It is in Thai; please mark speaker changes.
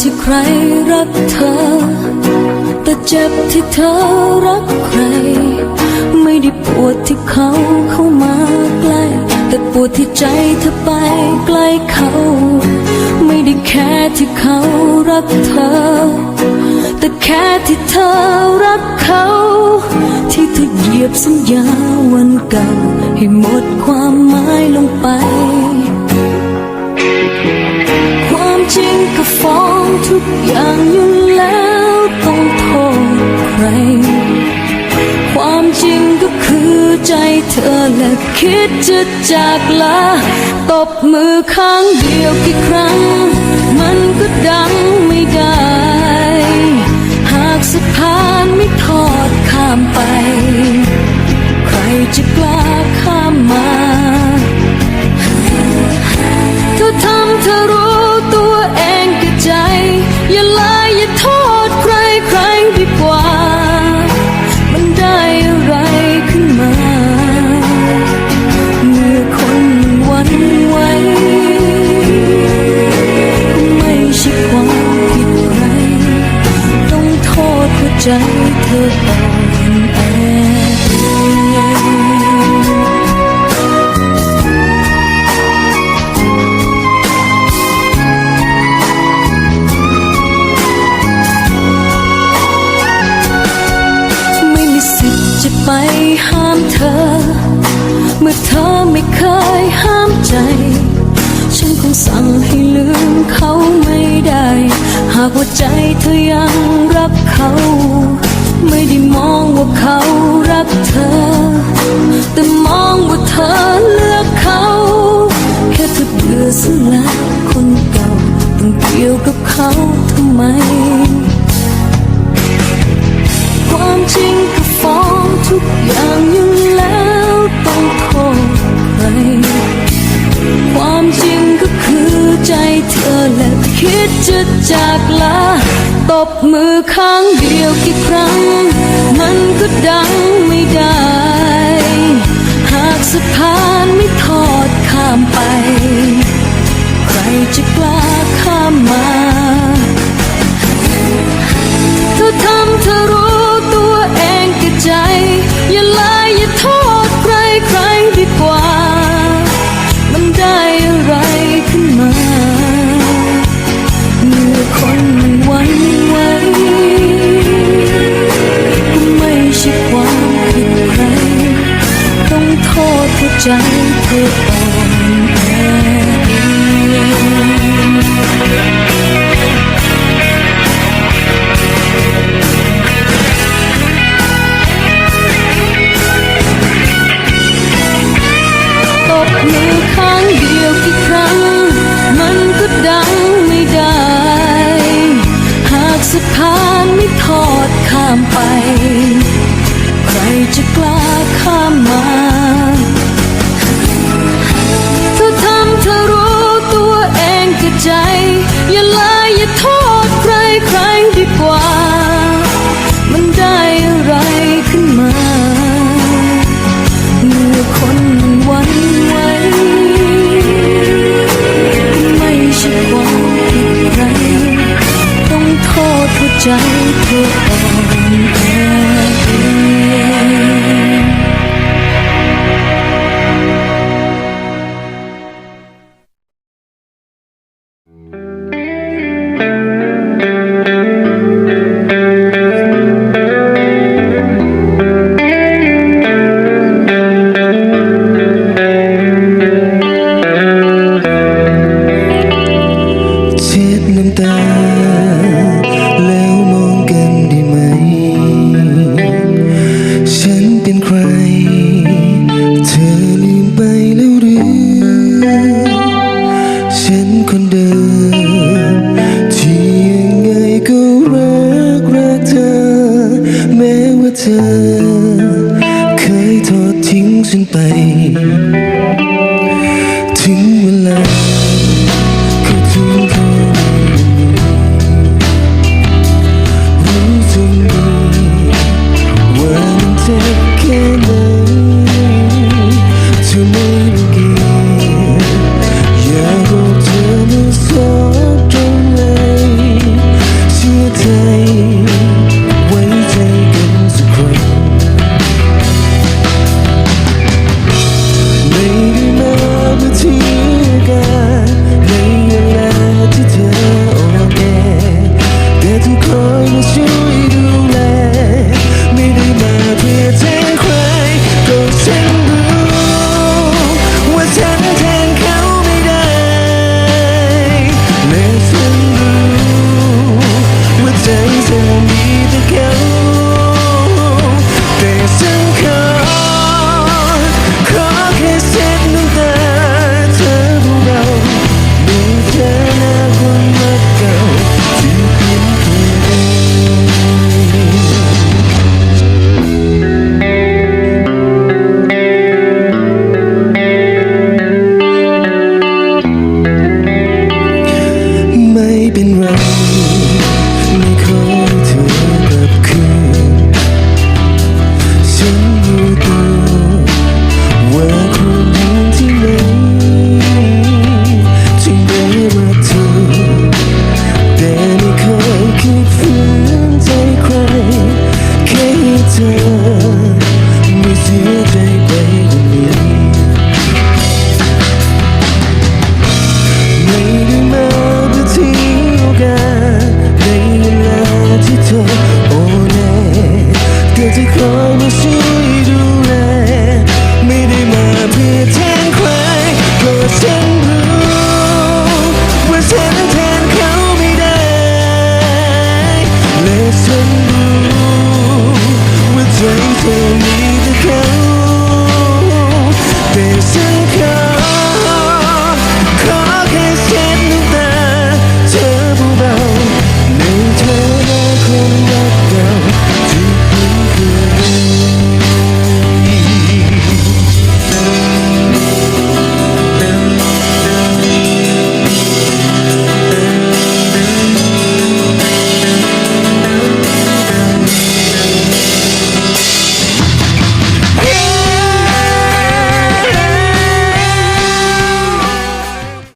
Speaker 1: ที่ใครรักเธอ แต่เจ็บที่เธอรักใคร ไม่ได้ปวดที่เขาเข้ามาใกล้ แต่ปวดที่ใจเธอไปใกล้เขา ไม่ได้แค่ที่เขารักเธอ แต่แค่ที่เธอรักเขา ที่เธอเหยียบสัญญาวันเก่า ให้หมดความหมายลงไป ทุกอย่างอยู่แล้วต้องโทษใคร ความจริงก็คือใจเธอและคิดจะจากลาตบมือข้างเดียวกี่ครั้ง ใจเธออ่อนแอไม่มีสิทธิ์จะไปห้ามเธอ เมื่อเธอไม่เคยห้ามใจ เขารักเธอ แต่มองว่าเธอเลือกเขา แค่เธอเบื่อซะแล้วคนเก่าต้องเกี่ยวกับเขาทำไม ความจริงก็ฟ้องทุกอย่างอยู่แล้วต้องโทษใคร ความจริงก็คือใจเธอและคิดจะจากลา ตบมือข้างเดียวกี่ครั้ง มันก็ดังไม่ได้ หากสะพานไม่ทอดข้ามไป ใครจะกล้าข้ามมา โทษหัวใจเธออ่อนแอตบมือข้างเดียวกี่ครั้ง มันก็ดังไม่ได้ หากสะพานไม่ทอดข้ามไป ธอ เค
Speaker 2: ยทอดทิ้งฉันไป because เธอ